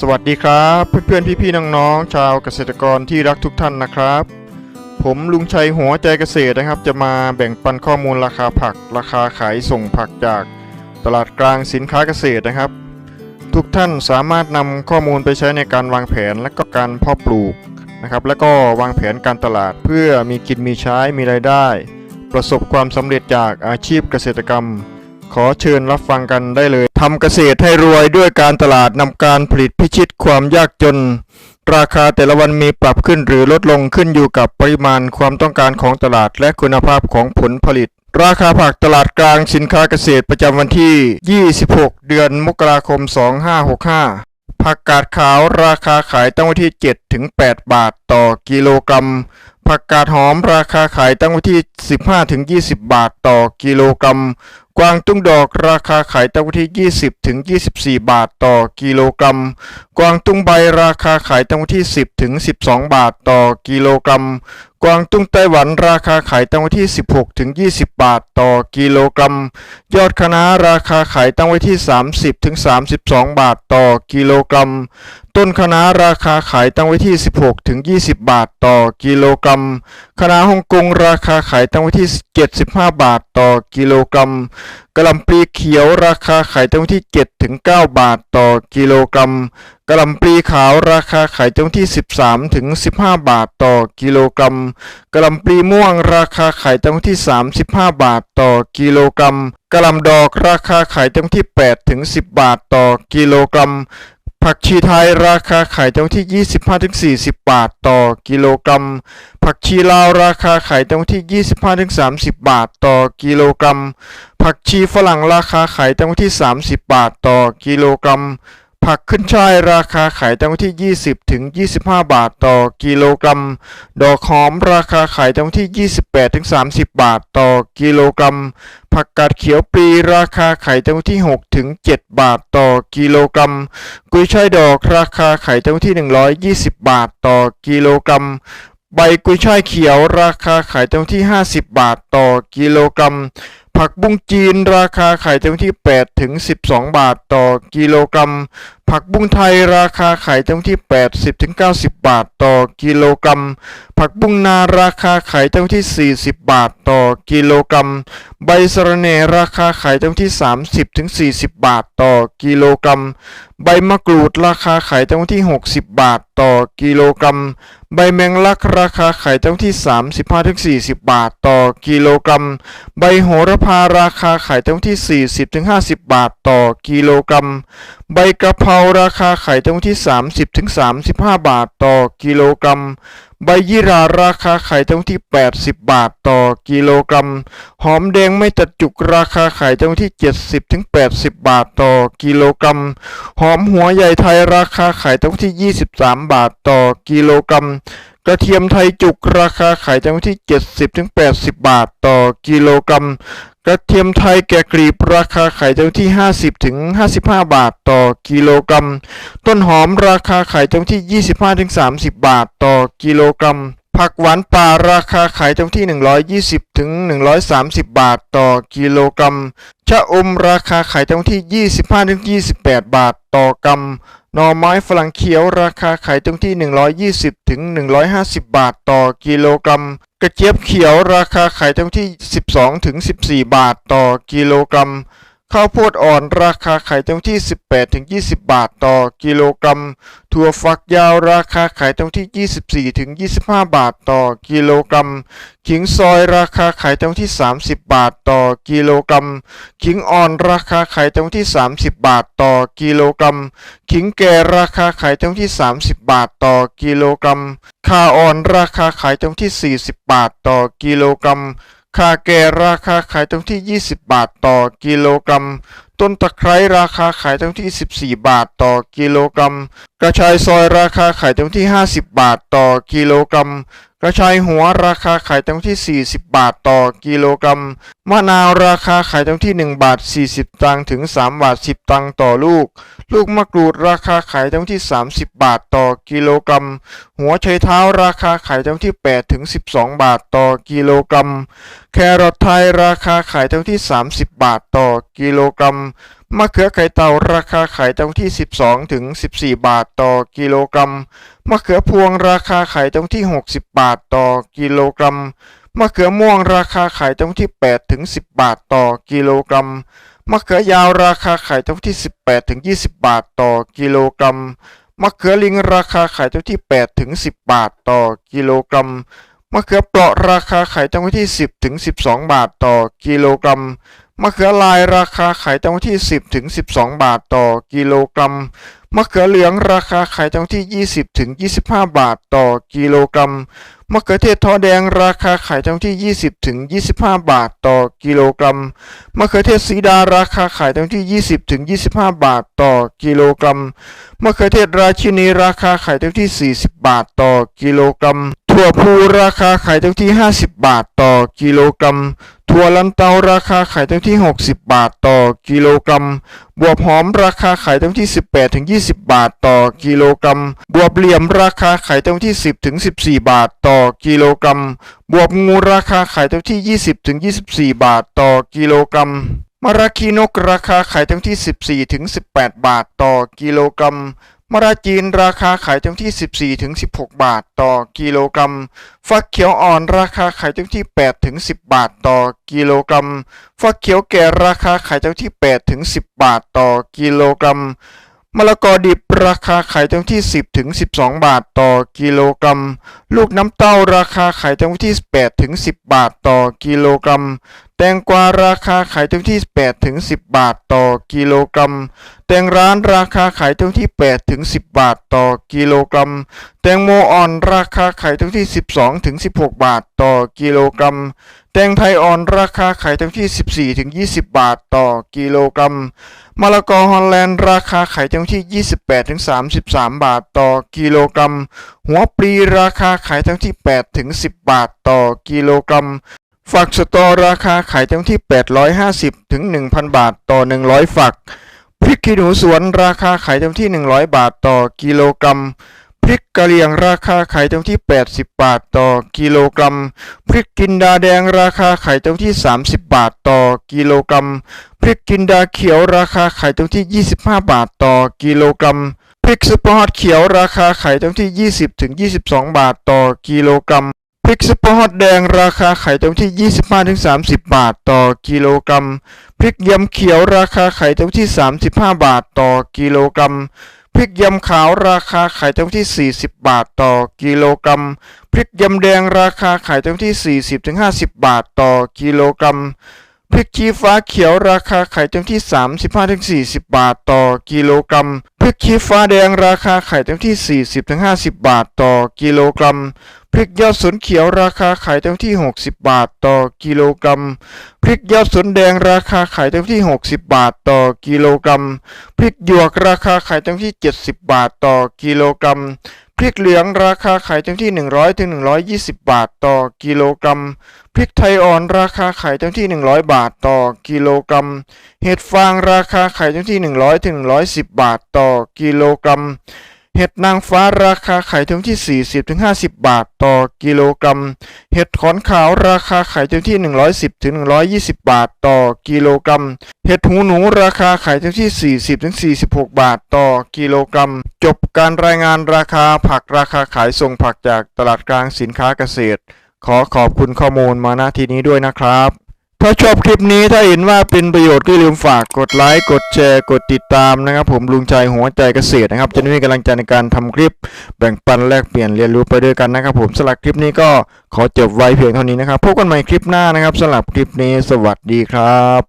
สวัสดีครับเพื่อนๆพี่ๆน้องๆชาวเกษตรกรที่รักทุกท่านนะครับ ผมลุงชัยหัวใจเกษตรนะครับ จะมาแบ่งปันข้อมูลราคาผัก ราคาขายส่งผักจากตลาดกลางสินค้าเกษตรนะครับ ทุกท่านสามารถนำข้อมูลไปใช้ในการวางแผนและก็การเพาะปลูกนะครับ แล้วก็วางแผนการตลาดเพื่อมีกินมีใช้มีรายได้ ประสบความสำเร็จจากอาชีพเกษตรกรรม ขอเชิญรับฟังกันได้เลยทำเกษตรให้รวยด้วยการตลาดนำการผลิตพิชิตความยากจน ราคาแต่ละวันมีปรับขึ้นหรือลดลงขึ้นอยู่กับปริมาณความต้องการของตลาดและคุณภาพของผลผลิต ราคาผักตลาดกลางสินค้าเกษตรประจำวันที่ 26 เดือนมกราคม 2565 ผักกาดขาวราคาขายตั้งไว้ที่7ถึง8บาทต่อกิโลกรัมผักกาดหอมราคาขายตั้งไว้ที่ 15ถึง20 บาทต่อกิโลกรัม กวางตุ้งดอกราคาขายตั้งไว้ที่ 20 ถึง 24 บาทต่อกิโลกรัม กวางตุ้งใบราคาขายตั้งไว้ที่ 10 ถึง 12 บาทต่อกิโลกรัมกวางตุ้งไต้หวันราคาขายตั้งไว้ที่ 16ถึง20 บาทต่อกิโลกรัม ยอดคะน้าราคาขายตั้งไว้ที่ 30ถึง32 บาทต่อกิโลกรัม ต้นคะน้าราคาขายตั้งไว้ที่ 16ถึง20 บาทต่อกิโลกรัม คะน้าฮ่องกงราคาขายตั้งไว้ที่ 75 บาทต่อกิโลกรัม กะหล่ำปลีเขียวราคาขายตั้งที่7ถึง9บาทต่อกิโลกรัมกะหล่ำปลีขาวราคาขายตั้งที่ 13ถึง15 บาทต่อกิโลกรัมกะหล่ำปลีม่วงราคาขายตั้งที่ 35 บาทต่อกิโลกรัมกะหล่ำดอกราคาขายตั้งที่8ถึง10 บาทต่อกิโลกรัม ผักชีไทยราคาขายตั้งที่ 25-40 บาทต่อกิโลกรัม ผักชีลาวราคาขายตั้งที่ 25-30 บาทต่อกิโลกรัม ผักชีฝรั่งราคาขายตั้งที่ 30 บาทต่อกิโลกรัม ผักขึ้นช่ายราคาขายตั้งที่ 20 ถึง 25 บาทต่อกิโลกรัม ดอกหอมราคาขายตั้งที่ 28 ถึง 30 บาทต่อกิโลกรัม ผักกาดเขียวปลีราคาขายตั้งที่ 6 ถึง 7 บาทต่อกิโลกรัม กุยช่ายดอกราคาขายตั้งที่ 120 บาทต่อกิโลกรัมใบกุยช่ายเขียวราคาขายตั้งที่ 50 บาทต่อกิโลกรัม ผักบุ้งจีนราคาขายตั้งที่ 8 ถึง 12 บาทต่อกิโลกรัม ผักบุ้งไทยราคาขายตั้งที่ 80ถึง90 บาทต่อกิโลกรัม ผักบุ้งนาราคาขายตั้งที่ 40 บาทต่อกิโลกรัม ใบสะระแหน่ราคาขายตั้งที่ 30ถึง40 บาทต่อกิโลกรัม ใบมะกรูดราคาขายตั้งที่ 60 บาทต่อกิโลกรัม ใบแมงลักราคาขายตั้งที่ 35ถึง40 บาทต่อกิโลกรัม ใบโหระพาราคาขายตั้งที่ 40ถึง50 บาทต่อกิโลกรัมใบกระเพราราคาขายตั้งที่ 30ถึง35 บาทต่อกิโลกรัม ใบยี่ราราคาขายตั้งที่ 80 บาทต่อกิโลกรัม หอมแดงไม่ตัดจุกราคาขายตั้งที่ 70ถึง80 บาทต่อกิโลกรัม หอมหัวใหญ่ไทยราคาขายตั้งที่ 23 บาทต่อกิโลกรัมกระเทียมไทยจุกราคาขายตั้งที่ 70ถึง80 บาทต่อกิโลกรัม กระเทียมไทยแกะกลีบราคาขายตั้งที่ 50ถึง55 บาทต่อกิโลกรัม ต้นหอมราคาขายตั้งที่ 25ถึง30 บาทต่อกิโลกรัม ผักหวานป่าราคาขายตั้งที่ 120ถึง130 บาทต่อกิโลกรัม ชะอมราคาขายตั้งที่ 25ถึง28 บาทต่อกรัมหน่อไม้ฝรั่งเขียวราคาขายตั้งที่ 120ถึง150 บาทต่อกิโลกรัม กระเจี๊ยบเขียวราคาขายตั้งที่ 12 ถึง 14 บาทต่อกิโลกรัม ข้าวโพดอ่อนราคาขายตั้งที่ 18ถึง20 บาทต่อกิโลกรัม ถั่วฝักยาวราคาขายตั้งที่ 24ถึง25 บาทต่อกิโลกรัม ขิงซอยราคาขายตั้งที่ 30 บาทต่อกิโลกรัม ขิงอ่อนราคาขายตั้งที่ 30 บาทต่อกิโลกรัม ขิงแก่ราคาขายตั้งที่ 30 บาทต่อกิโลกรัม ข่าอ่อนราคาขายตั้งที่ 40 บาทต่อกิโลกรัม คาแก่ราคาขายตั้งที่ 20 บาทต่อกิโลกรัม ต้นตะไคร้ราคาขายตั้งที่ 14 บาทต่อกิโลกรัม กระชายซอยราคาขายตั้งที่ 50 บาทต่อกิโลกรัม ระชายหัวราคาขายตั้งที่ 40 บาทต่อกิโลกรัม มะนาวราคาขายตั้งที่ 1 บาท 40 ตังค์ถึง 3 บาท 10 ตังค์ต่อลูก ลูกมะกรูดราคาขายตั้งที่ 30 บาทต่อกิโลกรัม หัวไชเท้าราคาขายตั้งที่ 8 ถึง 12 บาทต่อกิโลกรัม แครอทไทยราคาขายตั้งที่ 30 บาทต่อกิโลกรัม มะเขือไข่เต่าราคาขายตรงที่ 12 ถึง 14 บาทต่อกิโลกรัม มะเขือพวงราคาขายตรงที่ 60 บาทต่อกิโลกรัม มะเขือม่วงราคาขายตรงที่ 8 ถึง 10 บาทต่อกิโลกรัม มะเขือยาวราคาขายตรงที่ 18 ถึง 20 บาทต่อกิโลกรัม มะเขือลิงราคาขายตรงที่ 8 ถึง 10 บาทต่อกิโลกรัม มะเขือเปราะราคาขายตรงที่ 10 ถึง 12 บาทต่อกิโลกรัม มะเขือลายราคาขายตรงที่ 10ถึง12 บาทต่อกิโลกรัม มะเขือเหลืองราคาขายตรงที่ 20ถึง25 บาทต่อกิโลกรัม มะเขือเทศทอแดงราคาขายตรงที่ 20ถึง25 บาทต่อกิโลกรัม มะเขือเทศสีดาราคาขายตรงที่ 20ถึง25 บาทต่อกิโลกรัม มะเขือเทศราชินีราคาขายตรงที่ 40 บาทต่อกิโลกรัม ถั่วพูราคาขายตรงที่ 50 บาทต่อกิโลกรัม ถั่วลันเตาราคาขายตรงที่ 60 บาทต่อกิโลกรัม บวบหอมราคาขายตรงที่ 18ถึง20 บาทต่อกิโลกรัม บวบเหลี่ยมราคาขายตรงที่ 10ถึง14 บาทต่อกิโลกรัม บวบงูราคาขายตรงที่ 20ถึง24 บาทต่อกิโลกรัมมะระคีนกราคาขายตรงที่ 14ถึง18 บาทต่อกิโลกรัม มะระจีนราคาขายตรงที่ 14ถึง16 บาทต่อกิโลกรัม ฟักเขียวอ่อนราคาขายตรงที่8ถึง10 บาทต่อกิโลกรัม ฟักเขียวแก่ราคาขายตรงที่8ถึง10 บาทต่อกิโลกรัม มะละกอดิบราคาขายตรงที่ 10ถึง12 บาทต่อกิโลกรัม ลูกน้ำเต้าราคาขายตรงที่8ถึง10 บาทต่อกิโลกรัม แตงกวาราคาขายตรงที่ 8 ถึง 10 บาทต่อกิโลกรัม แตงร้านราคาขายตรงที่ 8 ถึง 10 บาทต่อกิโลกรัม แตงโมอ่อนราคาขายตรงที่ 12 ถึง 16 บาทต่อกิโลกรัม แตงไทยอ่อนราคาขายตรงที่ 14 ถึง 20 บาทต่อกิโลกรัม มะละกอฮอลแลนด์ราคาขายตรงที่ 28 ถึง 33 บาทต่อกิโลกรัม หัวปลีราคาขายตรงที่ 8 ถึง 10 บาทต่อกิโลกรัม ฝักสตอราคาขายตรงที่ 850 ถึง 1,000 บาทต่อ 100 ฝัก พริกขี้หนูสวนราคาขายตรงที่ 100 บาทต่อกิโลกรัม พริกกะเหรี่ยงราคาขายตรงที่ 80 บาทต่อกิโลกรัม พริกกินดาแดงราคาขายตรงที่ 30 บาทต่อกิโลกรัม พริกกินดาเขียวราคาขายตรงที่ 25 บาทต่อกิโลกรัม พริกซุปเปอร์ฮอตเขียวราคาขายตรงที่ 20ถึง22 บาทต่อกิโลกรัม พริกซุปอร์ฮอตแดงราคาขายตรงที่ 25-30 บาทต่อกิโลกรัม พริกยำเขียวราคาขายตรงที่ 35 บาทต่อกิโลกรัม พริกยำขาวราคาขายตรงที่ 40 บาทต่อกิโลกรัม พริกยำแดงราคาขายตรงที่ 40-50 บาทต่อกิโลกรัม พริกชี้ฟ้าเขียวราคาขายตรงที่ 35-40 บาทต่อกิโลกรัม พริกชี้ฟ้าแดงราคาขายตรงที่ 40-50 บาทต่อกิโลกรัม ริกยอดสนเขียวราคาขายเตรงที่ 60 บาทต่อกิโลกรัม พริกยอดสนแดงราคาขายเตรงที่ 60 บาทต่อกิโลกรัม พริกหยวกราคาขายเตรงที่ 70 บาทต่อกิโลกรัม พริกเหลืองราคาขายเตรงที่ 100ถึง120 บาทต่อกิโลกรัม พริกไทยอ่อนราคาขายเตรงที่ 100 บาทต่อกิโลกรัม เห็ดฟางราคาขายเตรงที่ 100ถึง110 บาทต่อกิโลกรัม เห็ดนางฟ้าราคาขายตรงที่ 40-50 บาทต่อกิโลกรัม เห็ดขอนขาวราคาขายตรงที่ 110-120 บาทต่อกิโลกรัม เห็ดหูหนูราคาขายตรงที่ 40-46 บาทต่อกิโลกรัม จบการรายงานราคาผักราคาขายส่งผักจากตลาดกลางสินค้าเกษตร ขอขอบคุณข้อมูลมาณที่นี้ด้วยนะครับ ถ้าชอบคลิปนี้ถ้าเห็นว่าเป็นประโยชน์ก็อย่าลืมฝากกดไลค์กดแชร์กดติดตามนะครับ ผมลุงชัยหัวใจเกษตรนะครับ จะได้มีกำลังใจในการทำคลิป แบ่งปันแลกเปลี่ยนเรียนรู้ไปด้วยกันนะครับ ผมสำหรับคลิปนี้ก็ขอจบไว้เพียงเท่านี้นะครับพบกันใหม่คลิปหน้านะครับสำหรับคลิปนี้สวัสดีครับ